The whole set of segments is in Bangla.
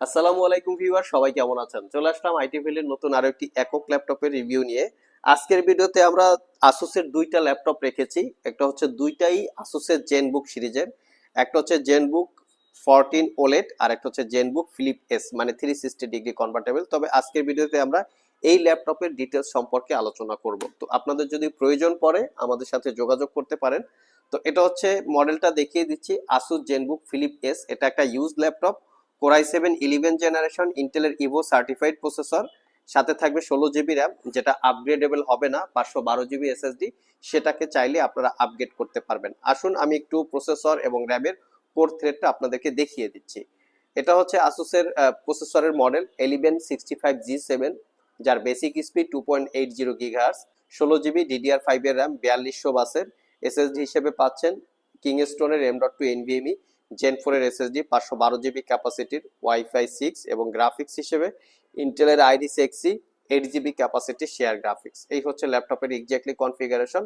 আসসালামু আলাইকুম ভিউয়ার, সবাই কেমন আছেন? চলে আসলাম আইটি ফিল্ডের নতুন আরও একটি একক ল্যাপটপের রিভিউ নিয়ে। আজকের ভিডিওতে আমরা আসুসের দুইটা ল্যাপটপ রেখেছি। একটা হচ্ছে দুইটাই আসুসের জেনবুক সিরিজের, একটা হচ্ছে জেনবুক ফোরটিন ওলেট আর একটা হচ্ছে জেনবুক ফিলিপ এস মানে থ্রি সিক্সটি ডিগ্রি কনভার্টেবল তবে আজকের ভিডিওতে আমরা এই ল্যাপটপের ডিটেলস সম্পর্কে আলোচনা করব। তো আপনাদের যদি প্রয়োজন পড়ে, আমাদের সাথে যোগাযোগ করতে পারেন। তো এটা হচ্ছে মডেলটা দেখিয়ে দিচ্ছি আসুস জেনবুক ফিলিপ এস এটা একটা use laptop. Core i seven eleven generation ইন্টেলের ইভো সার্টিফাইড প্রসেসর সাথে থাকবে ষোলো জিবি র্যাম যেটা আপগ্রেডেবল হবে না, পাঁচশো বারো জিবি এসএসডি সেটাকে চাইলে আপনারা আপগ্রেড করতে পারবেন। আসুন, আমি একটু প্রসেসর এবং র্যামের কোর থ্রেডটা আপনাদেরকে দেখিয়ে দিচ্ছি। এটা হচ্ছে আসুসের প্রসেসরের model eleven sixty five G seven যার basic speed two point eight zero gigahertz ষোলো জিবি ডিডিআর ফাইভের র্যাম বিয়াল্লিশশো বাসের এসএসডি হিসেবে পাচ্ছেন কিংস্টোনের M dot two NVMe Gen ফোরের এসএসডি পাঁচশো বারো জিবি ক্যাপাসিটির ওয়াইফাই সিক্স এবং গ্রাফিক্স হিসেবে ইন্টেলের আইডি sexy eight GB capacity share graphics এই হচ্ছে ল্যাপটপের এক্স্যাক্টলি কনফিগারেশন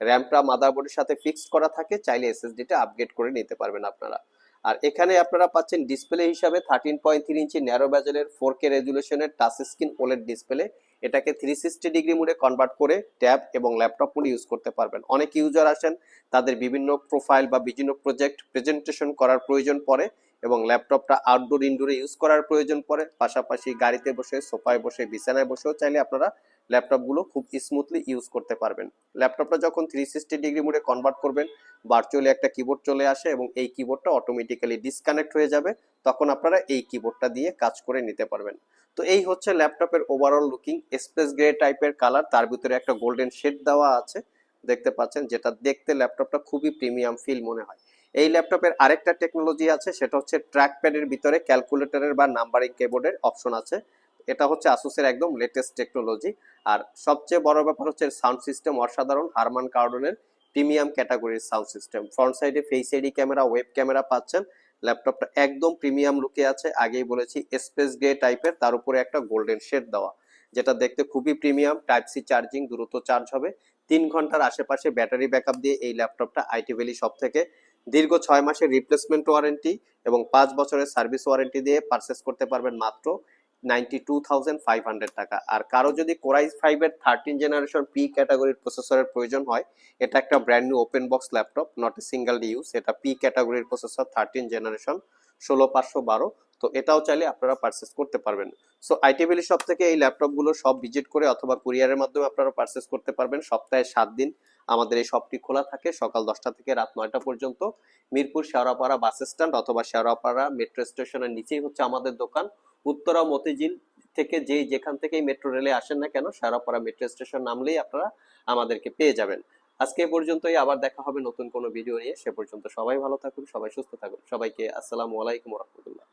র্যামটা মাদারবোর্ডের সাথে ফিক্সড করা থাকে, চাইলে এসএসডিটা আপগ্রেড করে নিতে পারবেন আপনারা। আর এখানে আপনারা পাচ্ছেন ডিসপ্লে হিসাবে thirteen point three inch narrow ব্যাজেলের four K রেজুলেশনের টাচ স্ক্রিন ওলেড ডিসপ্লে এটাকে থ্রি সিক্সটি ডিগ্রি মোডে কনভার্ট করে ট্যাব এবং ল্যাপটপ মোডে ইউজ করতে পারবেন। অনেক ইউজার আসেন, তাদের বিভিন্ন প্রোফাইল বা বিভিন্ন প্রজেক্ট প্রেজেন্টেশন করার প্রয়োজন পড়ে এবং ল্যাপটপটা আউটডোর ইনডোরে ইউজ করার প্রয়োজন পড়ে। পাশাপাশি গাড়িতে বসে, সোফায় বসে, বিছানায় বসেও চাইলে আপনারা ল্যাপটপগুলো খুব স্মুথলি ইউজ করতে পারবেন। ল্যাপটপটা যখন থ্রি সিক্সটি ডিগ্রি মোডে কনভার্ট করবেন ভার্চুয়ালি একটা কিবোর্ড চলে আসে এবং এই কিবোর্ডটা অটোমেটিক্যালি ডিসকানেক্ট হয়ে যাবে, তখন আপনারা এই কিবোর্ডটা দিয়ে কাজ করে নিতে পারবেন। তো এই হচ্ছে ল্যাপটপের ওভারঅল লুকিং স্পেস গ্রে টাইপের কালার তার ভিতরে একটা গোল্ডেন শেড দেওয়া আছে, দেখতে পাচ্ছেন, যেটা দেখতে ল্যাপটপটা খুবই প্রিমিয়াম ফিল মনে হয়। এই ল্যাপটপের আরেকটা টেকনোলজি আছে, সেটা হচ্ছে ট্র্যাক প্যাডের ভিতরে ক্যালকুলেটরের বা নাম্বারিং কিবোর্ডের অপশন আছে। এটা হচ্ছে আসুসের একদম লেটেস্ট টেকনোলজি আর সবচেয়ে বড় ব্যাপার হচ্ছে সাউন্ড সিস্টেম অসাধারণ হারমান কার্ডনের প্রিমিয়াম ক্যাটাগরির সাউন্ড সিস্টেম ফ্রন্ট সাইডে face ID camera web camera পাচ্ছেন। ল্যাপটপটা একদম প্রিমিয়াম লুকে আছে। আগেই বলেছি স্পেস গ্রে টাইপের তার উপরে একটা গোল্ডেন শেড দেওয়া। যেটা দেখতে খুবই প্রিমিয়াম টাইপ সি চার্জিং দ্রুত চার্জ হবে। তিন ঘণ্টার আশেপাশে ব্যাটারি ব্যাকআপ দিয়ে এই ল্যাপটপটা আইটি ভ্যালি সব থেকে দীর্ঘ ছয় মাসের রিপ্লেসমেন্ট ওয়ারেন্টি এবং পাঁচ বছরের সার্ভিস ওয়ারেন্টি দিয়ে পারচেস করতে পারবেন মাত্র ninety two thousand five hundred টাকা। আর কারও যদি কোরাই ফাইভের থার্টিন জেনারেশন পি ক্যাটাগরির প্রসেসরের প্রয়োজন হয়, এটা একটা brand new open box laptop not a single use এটা পি ক্যাটাগরির প্রসেসর থার্টিন জেনারেশন ষোলো, পাঁচশো, বারো। তো এটাও চাইলে আপনারা করতে পারবেন। সো আইটি ভ্যালি শপ থেকে এই ল্যাপটপগুলো সব ভিজিট করে অথবা কুরিয়ারের মাধ্যমে আপনারা করতে পারবেন। সপ্তাহে সাত দিন আমাদের এই শপটি খোলা থাকে, সকাল দশটা থেকে রাত নয়টা পর্যন্ত। মিরপুর শেওড়াপাড়া বাস স্ট্যান্ড অথবা শেওড়াপাড়া মেট্রো স্টেশনের নিচেই হচ্ছে আমাদের দোকান। উত্তরা মতিঝিল থেকে যে যেখান থেকেই মেট্রো রেলে আসেন না কেন সারাপাড়া মেট্রো স্টেশন নামলেই আপনারা আমাদেরকে পেয়ে যাবেন। আজকে পর্যন্তই, আবার দেখা হবে নতুন কোনো ভিডিও নিয়ে। সে পর্যন্ত সবাই ভালো থাকুন, সবাই সুস্থ থাকুন। সবাইকে আসসালামু আলাইকুম রহমতুল্লাহ।